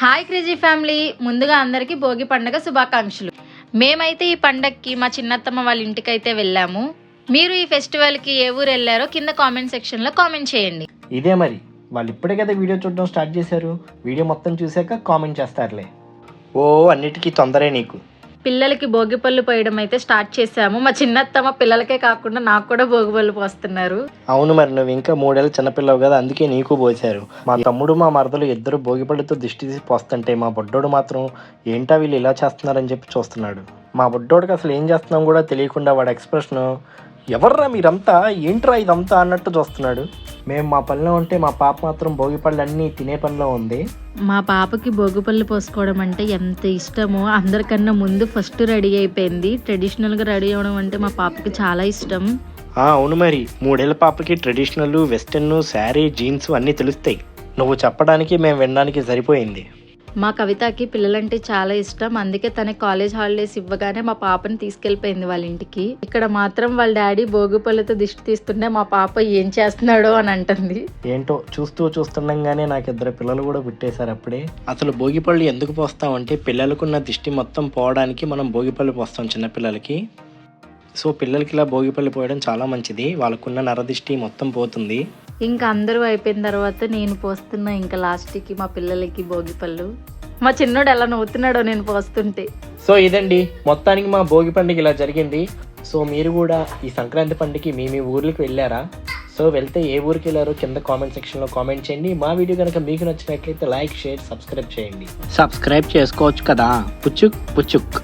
Hi crazy family. ముందుగా అందరికీ భోగి పండగ శుభాకాంక్షలు. మేమైతే ఈ పండక్కి మా చిన్నత్తమ్మ వాళ్ళ ఇంటికి అయితే వెళ్ళాము. మీరు ఈ ఫెస్టివల్కి ఏ ఊరు వెళ్ళారో కింద కామెంట్ సెక్షన్లో కామెంట్ చేయండి. ఇదే మరి. వాళ్ళు ఇప్పుడే కదా వీడియో చూడడం స్టార్ట్ చేశారు. వీడియో మొత్తం చూశాక కామెంట్ చేస్తారులే. ఓ అన్నిటికీ తొందరే నీకు. పిల్లలకి భోగిపళ్ళు పోయడం అయితే స్టార్ట్ చేసాము మా చిన్నత్తమ్మ పిల్లలకే కాకుండా నాకు కూడా భోగి పళ్ళు పోస్తున్నారు. అవును మరి నువ్వు ఇంకా మూడేళ్ళ చిన్నపిల్లవు కదా అందుకే నీకు పోసారు. మా తమ్ముడు మా మరదలు ఇద్దరు భోగిపళ్ళతో దిష్టి తీసి పోస్తుంటే మా బొడ్డోడు మాత్రం ఏంటా వీళ్ళు ఇలా చేస్తున్నారని చెప్పి చూస్తున్నాడు. మా బొడ్డోడికి అసలు ఏం చేస్తున్నాం కూడా తెలియకుండా వాడి ఎక్స్ప్రెషన్ ఎవర్రా మీరంతా? ఏంట్రా ఇదంతా? అన్నట్టు చూస్తున్నాడు. మేము మా పనిలో ఉంటే మా పాప మాత్రం భోగిపళ్ళు అన్నీ తినే పనిలో ఉంది. మా పాపకి భోగి పళ్ళు పోసుకోవడం అంటే ఎంత ఇష్టమో అందరికన్నా ముందు ఫస్ట్ రెడీ అయిపోయింది. ట్రెడిషనల్గా రెడీ అవ్వడం అంటే మా పాపకి చాలా ఇష్టం. ఆ, అవును మరి. మూడేళ్ళ పాపకి ట్రెడిషనల్ వెస్టర్న్ శారీ జీన్స్ అన్నీ తెలుస్తాయి. నువ్వు చెప్పడానికి మేము వినడానికి సరిపోయింది. మా కవితకి పిల్లలంటే చాలా ఇష్టం. అందుకే తన కాలేజ్ హాలిడేస్ ఇవ్వగానే మా పాపని తీసుకెళ్ళిపోయింది వాళ్ళ ఇంటికి. ఇక్కడ మాత్రం వాళ్ళ డాడీ భోగి పళ్ళతో దిష్టి తీస్తుంటే మా పాప ఏం చేస్తున్నాడో అని అంటుంది. ఏంటో చూస్తూ చూస్తుండగానే నాకు ఇద్దరు పిల్లలు కూడా పుట్టేశారు అప్పుడే. అసలు భోగిపళ్ళు ఎందుకు పోస్తామంటే పిల్లలకున్న దిష్టి మొత్తం పోవడానికి మనం భోగిపళ్ళు పోస్తాం చిన్నపిల్లలకి. సో పిల్లలకి ఇలా భోగిపల్లి పోయడం చాలా మంచిది. వాళ్ళకున్న నరదిష్టి మొత్తం పోతుంది. ఇంకా అందరూ అయిపోయిన తర్వాత నేను పోస్తున్నా ఇంకా లాస్ట్కి మా పిల్లలకి భోగి పళ్ళు మా చిన్నోడు ఎలా నవ్వుతున్నాడో నేను పోస్తుంటే. సో ఇదండి మొత్తానికి మా భోగి పండుగ ఇలా జరిగింది. సో మీరు కూడా ఈ సంక్రాంతి పండుగకి మీ మీ ఊర్లకు వెళ్ళారా? సో వెళ్తే ఏ ఊరికి వెళ్ళారో కింద కామెంట్ సెక్షన్లో కామెంట్ చేయండి. మా వీడియో కనుక మీకు నచ్చినట్లయితే లైక్ షేర్ సబ్స్క్రైబ్ చేయండి. సబ్స్క్రైబ్ చేసుకోవచ్చు కదా. పుచ్చుక్ పుచ్చుక్.